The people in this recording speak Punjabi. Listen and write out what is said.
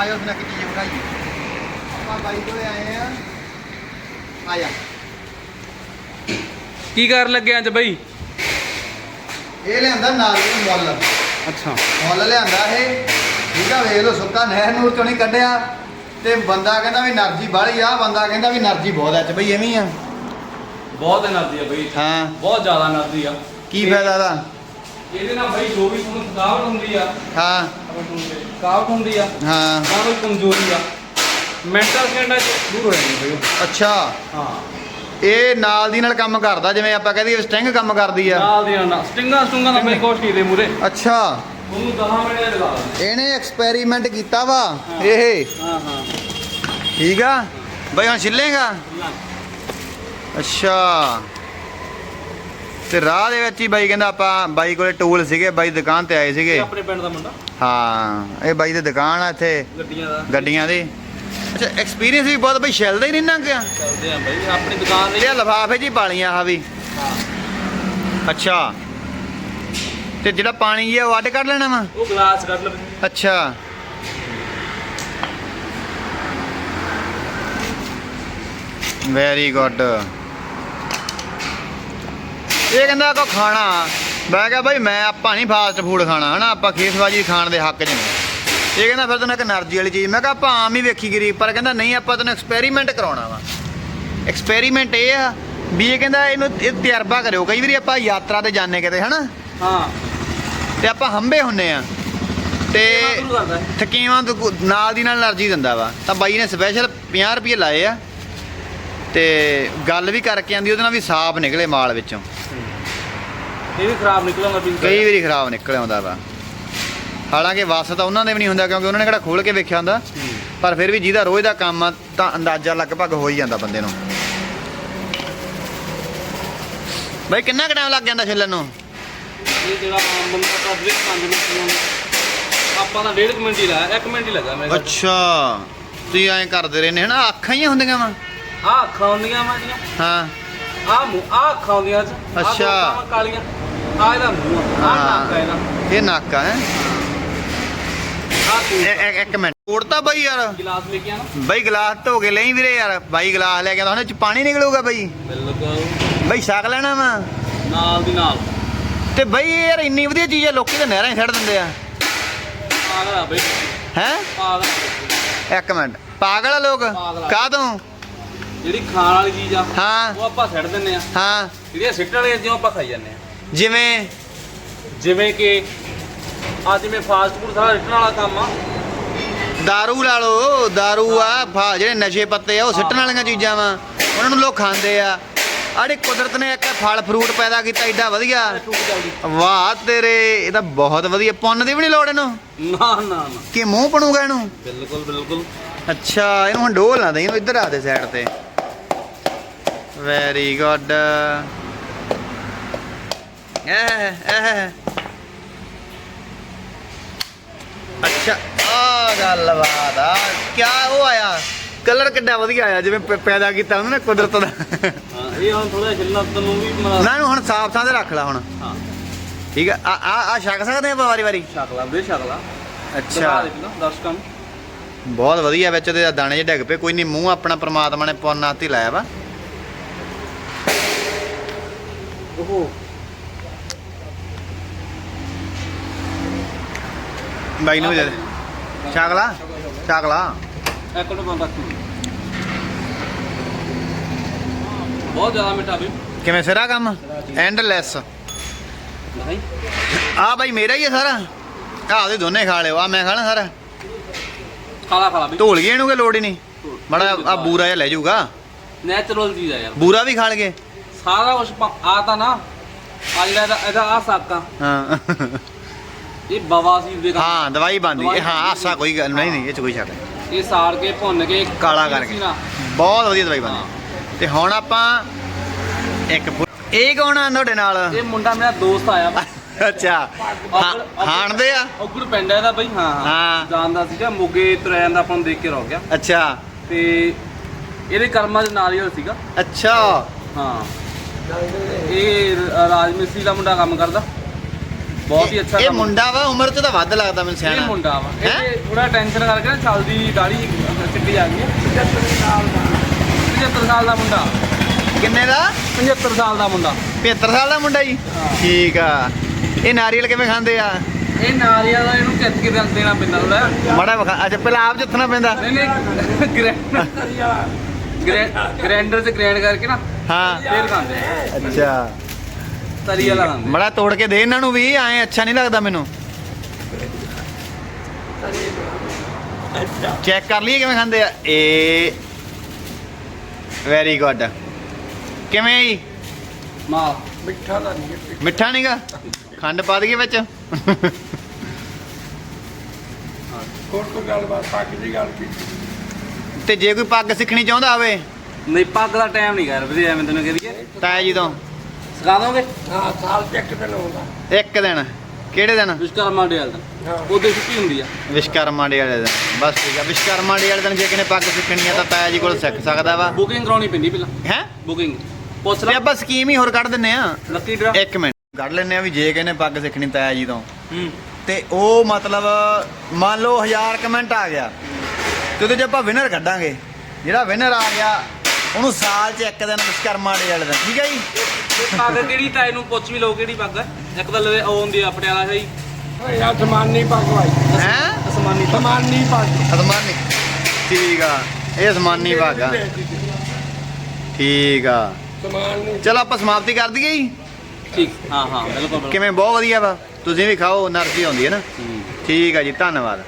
ਆਇਓ ਬਿਨਾ ਕਿ ਜੀ ਬਣਾਈਏ। ਆਪਾਂ ਬਾਈ ਕੋਲੇ ਆਏ ਆ। ਆਇਆ ਕੀ ਕਰ ਲੱਗੇ ਅੱਜ ਬਈ? ਇਹ ਲਿਆਂਦਾ ਨਾਲ ਦੀ ਮੁੱਲ। ਅੱਛਾ। ਮੁੱਲ ਲਿਆਂਦਾ ਇਹ। ਠੀਕ ਆ ਵੇਖ ਲੋ ਸੁੱਕਾ ਨਹਿਰ ਨੂਰ ਚੋਂ ਕੱਢਿਆ। ਤੇ ਬੰਦਾ ਕਹਿੰਦਾ ਵੀ એનર્ਜੀ ਬਾਹਲੀ ਆ ਬੰਦਾ ਕਹਿੰਦਾ ਵੀ એનર્ਜੀ ਬਹੁਤ ਐ ਚ ਬਈ ਐਵੇਂ ਆ। ਬਹੁਤ એનર્ਜੀ ਆ ਬਈ ਹਾਂ। ਬਹੁਤ ਜ਼ਿਆਦਾ એનર્ਜੀ ਆ। ਕੀ ਫਾਇਦਾ ਦਾ ਇਹਦੇ ਨਾਲ ਬਈ ਜੋ ਵੀ ਤੁਹਾਨੂੰ ਥਕਾਵਟ ਹੁੰਦੀ ਆ ਹਾਂ। ਥਕਾਵਟ ਹੁੰਦੀ ਆ ਹਾਂ। ਜਾਂ ਕੋਈ ਕਮਜ਼ੋਰੀ ਆ। ਮੈਂਟਲ ਸਟੇਟ ਦੂਰ ਹੋ ਜਾਂਦੀ ਬਈ। ਅੱਛਾ। ਹਾਂ। ਇਹ ਨਾਲ ਦੀ ਨਾਲ ਕੰਮ ਕਰਦਾ ਜਿਵੇਂ ਆਪਾਂ ਕਹਦੇ ਸਟਿੰਗ ਕੰਮ ਕਰਦੀ ਆ। ਨਾਲ ਦੀ ਨਾਲ ਸਟਿੰਗਾਂ ਸਟੁੰਗਾਂ ਦਾ ਬਈ ਨਹੀਂ ਦੇ ਮੂਰੇ ਅੱਛਾ। ਉਹਨੂੰ 10 ਮਿੰਟ ਲਗਾ ਦਿੰਦੇ। ਇਹਨੇ ਐਕਸਪੈਰੀਮੈਂਟ ਕੀਤਾ ਵਾ ਇਹ। ਹਾਂ ਹਾਂ। ਠੀਕ ਆ? ਬਈ ਹੁਣ ਛਿੱਲੇਗਾ? ਅੱਛਾ। ਤੇ ਰਾਹ ਦੇ ਵਿੱਚ ਹੀ ਬਾਈ ਕਹਿੰਦਾ ਆਪਾਂ ਬਾਈ ਕੋਲੇ ਟੂਲ ਸੀਗੇ ਬਾਈ ਦੁਕਾਨ ਤੇ ਆਏ ਸੀਗੇ। ਆਪਣੇ ਪਿੰਡ ਦਾ ਮੁੰਡਾ? ਹਾਂ ਇਹ ਬਾਈ ਦੀ ਦੁਕਾਨ ਆ ਇੱਥੇ। ਗੱਡੀਆਂ ਦਾ। ਗੱਡੀਆਂ ਦੀ। ਅੱਛਾ ਐਕਸਪੀਰੀਅੰਸ ਵੀ ਬਹੁਤ ਬਈ ਛਿਲਦਾ ਹੀ ਨਹੀਂ ਨਾ ਗਿਆ ਚੱਲਦੇ ਆ ਬਈ ਆਪਣੀ ਦੁਕਾਨ ਦੇ ਇਹ ਲਫਾਫੇ ਜੀ ਪਾਲੀਆਂ ਆ ਵੀ। ਹਾਂ। ਅੱਛਾ। ਤੇ ਜਿਹੜਾ ਪਾਣੀ ਆ ਉਹ ਅੱਡ ਕੱਢ ਲੈਣਾ ਵਾ? ਉਹ ਗਲਾਸ ਕੱਢ ਲਵੇ ਅੱਛਾ। ਵੈਰੀ ਗੁੱਡ ਇਹ ਕਹਿੰਦਾ ਕੋ ਖਾਣਾ। ਮੈਂ ਕਿਹਾ ਭਾਈ ਮੈਂ ਆਪਾਂ ਨਹੀਂ ਫਾਸਟ ਫੂਡ ਖਾਣਾ ਹਨਾ? ਆਪਾਂ ਖੇਸਬਾਜੀ ਖਾਣ ਦੇ ਹੱਕ 'ਚ ਨਹੀਂ ਇਹ ਕਹਿੰਦਾ ਫਿਰ ਤੈਨੂੰ ਇੱਕ એનર્ਜੀ ਵਾਲੀ ਚੀਜ਼ ਮੈਂ ਕਿਹਾ ਆਪਾਂ ਆਮ ਹੀ ਵੇਖੀ ਗਰੀਬ ਪਰ ਕਹਿੰਦਾ ਨਹੀਂ ਆਪਾਂ ਤੈਨੂੰ ਐਕਸਪੈਰੀਮੈਂਟ ਕਰਾਉਣਾ ਵਾ। ਐਕਸਪੈਰੀਮੈਂਟ ਇਹ ਆ ਵੀ ਇਹ ਕਹਿੰਦਾ ਇਹਨੂੰ ਇਹ ਤਜਰਬਾ ਕਰਿਓ। ਕਈ ਵਾਰੀ ਆਪਾਂ ਯਾਤਰਾ ਤੇ ਜਾਂਦੇ ਕਿਤੇ ਹਨਾ? ਹਾਂ। ਤੇ ਆਪਾਂ ਹੰਬੇ ਹੁੰਨੇ ਆ। ਤੇ ਥਕੀਵਾਂ ਨਾਲ ਦੀ ਨਾਲ એનર્ਜੀ ਦਿੰਦਾ ਵਾ। ਤਾਂ ਬਾਈ ਨੇ ਸਪੈਸ਼ਲ 50 ਰੁਪਏ ਲਾਏ ਆ। ਤੇ ਗੱਲ ਵੀ ਕਰਕੇ ਆਂਦੀ ਉਹਦੇ ਨਾਲ ਵੀ ਸਾਫ਼ ਨਿਕਲੇ ਮਾਲ ਵਿੱਚੋਂ। ਇਹ ਵੀ ਖਰਾਬ ਵੀ ਕਈ ਵਾਰੀ ਖਰਾਬ ਨਿਕਲ ਆਉਂਦਾ ਵਾ। ਹਾਲਾਂਕਿ ਵਸ ਤਾਂ ਉਹਨਾਂ ਦੇ ਵੀ ਨਹੀਂ ਹੁੰਦਾ ਕਿਉਂਕਿ ਉਹਨਾਂ ਨੇ ਕਿਹੜਾ ਖੋਲ ਕੇ ਵੇਖਿਆ ਹੁੰਦਾ। ਪਰ ਫਿਰ ਵੀ ਜਿਹਦਾ ਰੋਜ਼ ਦਾ ਕੰਮ ਆ ਤਾਂ ਅੰਦਾਜ਼ਾ ਲਗਭਗ ਹੋ ਹੀ ਜਾਂਦਾ ਬੰਦੇ ਨੂੰ। ਬਾਈ ਕਿੰਨਾ ਕੁ ਟਾਈਮ ਲੱਗ ਜਾਂਦਾ ਛਿੱਲਣ ਨੂੰ? ਇਹ ਜਿਹੜਾ ਆਮ ਬੰਦਾ ਤਾਂ ਵੀ 5 ਮਿੰਟ ਨੂੰ ਆਪਾਂ ਤਾਂ 1.5 ਮਿੰਟ ਹੀ ਲਾਇਆ 1 ਮਿੰਟ ਹੀ ਲੱਗਾ ਮੇਰੇ ਅੱਛਾ ਤੁਸੀਂ ਐਂ ਕਰਦੇ ਰਹਿੰਦੇ ਹਨਾ ਅੱਖਾਂ ਹੀ ਹੁੰਦੀਆਂ ਵਾ। ਆ ਅੱਖਾਂ ਹੁੰਦੀਆਂ ਦੀਆਂ ਹਾਂ। ਆ ਮੂੰਹ ਆ ਅੱਖਾਂ ਹੁੰਦੀਆਂ ਅੱਛਾ। ਕਾਲੀਆਂ। ਆ ਇਹਦਾ ਮੂੰਹ ਆ ਨੱਕ ਇਹਦਾ ਇਹ ਨੱਕ ਹੈ ਆ ਇੱਕ ਮਿੰਟ। ਤੋੜਤਾ ਬਾਈ ਯਾਰ। ਗਿਲਾਸ ਲੈ ਕੇ ਆਣਾ ਬਾਈ ਗਲਾਸ ਧੋ ਕੇ ਲਈ ਵੀਰੇ ਯਾਰ। ਬਾਈ ਗਲਾਸ ਲੈ ਕੇ ਆਉਂਦਾ ਉਹਨੇ ਚ ਪਾਣੀ ਨਿਕਲੂਗਾ ਬਾਈ। ਬਿਲਕੁਲ ਬਾਈ ਛਕ ਲੈਣਾ ਵਾ ਨਾਲ ਦੀ ਨਾਲ। ਤੇ ਬਾਈ ਯਾਰ ਇੰਨੀ ਵਧੀਆ ਚੀਜ਼ ਆ ਲੋਕੀ ਤਾਂ ਨਹਿਰਾਂ 'ਚ ਛੱਡ ਦਿੰਦੇ ਆ। ਪਾਗਲ ਆ ਬਈ। ਹੈ? ਪਾਗਲ ਇੱਕ ਮਿੰਟ। ਪਾਗਲ ਆ ਲੋਕ। ਕਾਹਤੋਂ ਜਿਹੜੀ ਖਾਣ ਵਾਲੀ ਚੀਜ਼ ਆ ਹਾਂ। ਉਹ ਆਪਾਂ ਛੱਡ ਦਿੰਨੇ ਆ। ਹਾਂ। ਜਿਹੜੀਆਂ ਸਿੱਟਣ ਵਾਲੀਆਂ ਚੀਜ਼ਾਂ ਆਪਾਂ ਖਾਈ ਜਾਂਦੇ ਆ। ਜਿਵੇਂ ਜਿਵੇਂ ਕਿ ਅੱਜ ਮੈਂ ਫਾਸਟ ਫੂਡ ਸਾਰਾ ਰਿਟਣ ਵਾਲਾ ਕੰਮ ਆ दारू ਲਾ ਲਓ दारू ਆ ਫਾ ਜਿਹੜੇ ਨਸ਼ੇ ਪੱਤੇ ਆ ਉਹ ਸਿੱਟਣ ਵਾਲੀਆਂ ਚੀਜ਼ਾਂ ਵਾ ਉਹਨਾਂ ਨੂੰ ਲੋਕ ਖਾਂਦੇ ਆ ਆੜੀ ਕੁਦਰਤ ਨੇ ਇੱਕ ਫਲ ਫਰੂਟ ਪੈਦਾ ਕੀਤਾ ਏਡਾ ਵਧੀਆ ਟੁੱਟ ਜਲਦੀ ਵਾਹ ਤੇਰੇ ਇਹ ਤਾਂ ਬਹੁਤ ਵਧੀਆ ਪੁੰਨ ਦੀ ਵੀ ਨਹੀਂ ਲੋੜ ਇਹਨੂੰ ਨਾ ਨਾ ਨਾ ਕਿ ਮੂੰਹ ਬਣੂਗਾ ਇਹਨੂੰ ਬਿਲਕੁਲ ਬਿਲਕੁਲ ਅੱਛਾ ਇਹਨੂੰ ਹੁਣ ਡੋਲ ਨਾ ਦੇਈ ਇਹਨੂੰ ਇੱਧਰ ਆ ਦੇ ਸਾਈਡ ਤੇ ਵੈਰੀ ਗੁੱਡ ਇਹ ਇਹ ਅੱਛਾ ਆ ਗੱਲਬਾਤ ਆ ਕੀ ਉਹ ਆਇਆ? ਕਲਰ ਕਿੱਡਾ ਵਧੀਆ ਆਇਆ ਜਿਵੇਂ ਪ- ਪੈਦਾ ਕੀਤਾ ਉਹਨਾਂ ਨੇ ਕੁਦਰਤ ਦਾ। ਹਾਂ ਇਹ ਹੁਣ ਥੋੜਾ ਛਿੱਲਣਾ ਤੈਨੂੰ ਵੀ ਮਨਾ ਨਾ ਇਹਨੂੰ ਹੁਣ ਸਾਫ਼ ਥਾਂ ਤੇ ਰੱਖ ਲੈ ਹੁਣ। ਹਾਂ। ਠੀਕ ਆ ਆ ਆ ਆ ਛਕ ਸਕਦੇ ਆ ਵਾਰੀ ਵਾਰੀ? ਸ਼ਕਲਾ ਦੇ ਸ਼ਕਲਾ ਅੱਛਾ। ਦੇ ਨਾ ਦਰਸ਼ਕਾਂ ਨੂੰ। ਬਹੁਤ ਵਧੀਆ ਵਿੱਚ ਉਹਦੇ ਦਾਣੇ ਜਿਹੇ ਡਿੱਗ ਪਏ ਕੋਈ ਨਹੀਂ ਮੂੰਹ ਆਪਣਾ ਪ੍ਰਮਾਤਮਾ ਨੇ ਪੁੰਨ ਲਾਇਆ ਵਾ। ਓਹੋ। ਬਾਈ ਨੂੰ ਵੀ ਦੇ ਦੇ। ਛਾਗਲਾ? ਛਾਗਲਾ। ਇੱਕ ਮਿੰਟ ਬੰਦ ਰੱਖ ਬਹੁਤ ਜ਼ਿਆਦਾ ਮਿੱਠਾ ਵੀ ਕਿਵੇਂ ਸਿਰਾ ਕੰਮ? ਐਂਡਲੈਸ ਆ ਬਾਈ ਮੇਰਾ ਹੀ ਹੈ ਸਾਰਾ। ਆਹ ਦੇ ਦੋਨੇ ਖਾ ਲਿਓ। ਆ ਮੈਂ ਖਾਣਾ ਸਾਰਾ। ਖਾਲਾ ਖਾਲਾ ਵੀ ਢੋਲ ਗਏ ਇਹਨੂੰ ਕਿ ਲੋੜ ਹੀ ਨਹੀਂ? ਬੜਾ ਆ ਬੂਰਾ ਜਿਹਾ ਲੈ ਜਾਊਗਾ। ਨੈਚੁਰਲ ਚੀਜ਼ ਆ ਯਾਰ। ਬੂਰਾ ਵੀ ਖਾਣ ਗਏ ਸਾਰਾ ਕੁਝ ਆ ਤਾਂ ਨਾ। ਆ ਜਿਹੜਾ ਇਹਦਾ ਆ ਸਾਕਾ ਹਾਂ। ਇਹ ਬਵਾਸੀਰ ਦੇ ਕੰਮ ਹਾਂ ਦਵਾਈ ਬੰਦੀ ਇਹ ਹਾਂ ਆਸਾ ਕੋਈ ਗੱਲ ਨਹੀਂ ਨਹੀਂ ਇਹ ਚ ਕੋਈ ਸ਼ੱਕ ਨਹੀਂ। ਇਹ ਸਾੜ ਕੇ ਭੁੰਨ ਕੇ ਕਾਲਾ ਕਰਕੇ। ਬਹੁਤ ਵਧੀਆ ਦਵਾਈ ਬੰਦੀ ਤੇ ਹੁਣ ਆਪਾਂ ਇੱਕ ਇਹ ਕੌਣ ਆ ਤੁਹਾਡੇ ਨਾਲ? ਇਹ ਮੁੰਡਾ ਮੇਰਾ ਦੋਸਤ ਆਇਆ। ਅੱਛਾ। ਹਾਂ- ਹਾਣਦੇ ਆ? ਉਗੜ ਪਿੰਡ ਹੈ ਇਹਦਾ ਬਈ ਹਾਂ। ਹਾਂ। ਜਾਣਦਾ ਸੀਗਾ ਮੋਗੇ ਤੁਰਿਆ ਜਾਂਦਾ ਆਪਾਂ ਨੂੰ ਦੇਖ ਕੇ ਰੋ ਗਿਆ। ਅੱਛਾ। ਤੇ ਇਹਦੇ ਕਰਮਾਂ ਦੇ ਨਾਰੀਅਲ ਸੀਗਾ। ਅੱਛਾ। ਹਾਂ। ਇਹ ਰ- ਰਾਜ ਮਿਸਤਰੀ ਦਾ ਮੁੰਡਾ ਕੰਮ ਕਰਦਾ। ਬਹੁਤ ਹੀ ਅੱਛਾ ਇਹ ਕੰਮ। ਮੁੰਡਾ ਵਾ ਉਮਰ ਚ ਤਾਂ ਵੱਧ ਲੱਗਦਾ ਮੈਨੂੰ ਇਹ ਸਿਆਣਾ ਮੁੰਡਾ ਵਾ। ਹੈਂ? ਇਹ ਥੋੜਾ ਟੈਨਸ਼ਨ ਕਰਕੇ ਨਾ ਚੱਲਦੀ ਦਾੜੀ ਸਿੱਧੀ ਆ ਗਈ 75 ਸਾਲ ਦਾ। 75 ਸਾਲ ਦਾ ਮੁੰਡਾ। ਕਿੰਨੇ ਦਾ? 75 ਸਾਲ ਦਾ ਮੁੰਡਾ। 75 ਸਾਲ ਦਾ ਮੁੰਡਾ ਜੀ? ਹਾਂ। ਠੀਕ ਆ। ਇਹ ਨਾਰੀਅਲ ਕਿਵੇਂ ਖਾਂਦੇ ਆ? ਇਹ ਨਾਰੀਆ ਦਾ ਇਹਨੂੰ ਕਿੱਥ ਕੇ ਦੇਣਾ ਪੈਂਦਾ ਉਹਦਾ ਮਾੜਾ ਵਿਖਾ। ਅੱਛਾ ਪਹਿਲਾਂ ਆਪ ਜੱਥਣਾ ਪੈਂਦਾ। ਨਹੀਂ ਨਹੀਂ ਗ੍ਰੈਂਡਰ ਗ੍ਰੈਂਡਰ ਚ ਗ੍ਰੈਂਡ ਕਰਕੇ ਨਾ ਹਾਂ। ਫੇਰ ਖਾਂਦੇ ਆ। ਅੱਛਾ। ਤਰੀ ਵਾਲਾ ਖਾਂਦੇ ਮੜਾ ਤੋੜ ਕੇ ਦੇ ਇਹਨਾਂ ਨੂੰ ਵੀ ਐ ਅੱਛਾ ਨਹੀਂ ਲੱਗਦਾ ਮੈਨੂੰ। ਚੈੱਕ ਕਰ ਲਈਏ ਕਿਵੇਂ ਖਾਂਦੇ ਆ। ਏ ਵੈਰੀ ਗੁੱਡ ਕਿਵੇਂ ਆ ਜੀ? ਮਾਲ ਮਿੱਠਾ ਦਾ ਨਹੀਂ ਮਿੱਠਾ। ਨਹੀਂਗਾ ਖੰਡ ਪਾ ਦਈਏ ਵਿੱਚ। ਹੋਰ ਕੋਈ ਗੱਲਬਾਤ ਪੱਕ ਦੀ ਗੱਲ ਕੀਤੀ ਤੇ ਜੇ ਕੋਈ ਪੱਗ ਸਿੱਖਣੀ ਚਾਹੁੰਦਾ ਹੋਵੇ। ਨਹੀਂ ਪੱਗ ਦਾ ਟਾਈਮ ਨਹੀਂ ਕਰ ਵੀਰੇ ਐਵੇਂ ਤੈਨੂੰ ਕਹਦੀਏ ਤਾਂ ਜੀ ਤੋਂ ਸਿਖਾ ਦੋਗੇ? ਹਾਂ ਸਾਲ ਚ ਇੱਕ ਦਿਨ ਆਉਂਦਾ ਇੱਕ ਦਿਨ। ਕਿਹੜੇ ਦਿਨ? ਵਿਸ਼ਕਰਮਾ ਡੇ ਵਾਲਾ ਹਾਂ। ਉਹਦੇ ਛੁੱਟੀ ਹੁੰਦੀ ਆ? ਵਿਸ਼ਕਰਮਾ ਡੇ ਵਾਲੇ ਦਿਨ। ਬਸ ਠੀਕ ਆ। ਵਿਸ਼ਕਰਮਾ ਡੇ ਵਾਲੇ ਦਿਨ ਜੇ ਕਿਨੇ ਪੱਗ ਸਿੱਖਣੀ ਆ ਤਾਂ ਤਾਇਆ ਜੀ ਕੋਲ ਸਿੱਖ ਸਕਦਾ ਵਾ। ਬੁਕਿੰਗ ਕਰਾਉਣੀ ਪੈਂਦੀ ਪਹਿਲਾਂ। ਹੈ? ਬੁਕਿੰਗ ਪੁੱਛ ਤੇ ਲੈ ਆਪਾਂ ਸਕੀਮ ਹੀ ਹੋਰ ਕੱਢ ਦਿੰਨੇ ਆ। Lucky draw. ਇੱਕ ਮਿੰਟ। ਕੱਢ ਲੈਨੇ ਆ ਵੀ ਜੇ ਕਿਨੇ ਪੱਗ ਸਿੱਖਣੀ ਤਾਇਆ ਜੀ ਤੋਂ। ਹੂੰ। ਤੇ ਉਹ ਮਤਲਬ ਮੰਨ ਲਓ 1000 ਕਮੈਂਟ ਆ ਗਿਆ। ਤੇ ਉਹਦੇ 'ਚ ਆਪਾਂ ਵਿਨਰ ਕੱਢਾਂਗੇ। ਜਿਹੜਾ ਵਿਨਰ ਆ ਗਿਆ ਉਹਨੂੰ ਸਾਲ 'ਚ ਇੱਕ ਦਿਨ ਵਿਸ਼ਕਰਮਾ ਦੇ ਵਾਲੇ ਠੀਕ ਹੈ ਜੀ? ਪੱਗ ਕਿਹੜੀ ਤਾਂ ਇਹਨੂੰ ਪੁੱਛ ਵੀ ਲਓ ਕਿਹੜੀ ਪੱਗ ਇੱਕ ਤਾਂ ਲਵੇ ਉਹ ਹੁੰਦੀ ਆ ਪਟਿਆਲਾ ਸ਼ਾਹੀ। ਯਾਰ ਸਮਾਨੀ ਪੱਗ ਭਾਈ। ਹੈ? ਅਸਮਾਨੀ ਸਮਾਨੀ ਪੱਗ। ਅਸਮਾਨੀ? ਠੀਕ ਆ ਇਹ ਅਸਮਾਨੀ ਪੱਗ ਆ। ਠੀਕ ਆ। ਸਮਾਨੀ ਚਲ ਆਪਾਂ ਸਮਾਪਤੀ ਕਰ ਦਈਏ ਜੀ। ਠੀਕ। ਹਾਂ ਹਾਂ ਬਿਲਕੁਲ ਕਿਵੇਂ ਬਹੁਤ ਵਧੀਆ ਵਾ। ਤੁਸੀਂ ਵੀ ਖਾਓ એનર્ਜੀ ਆਉਂਦੀ ਹੈ ਨਾ। ਠੀਕ ਆ ਜੀ ਧੰਨਵਾਦ।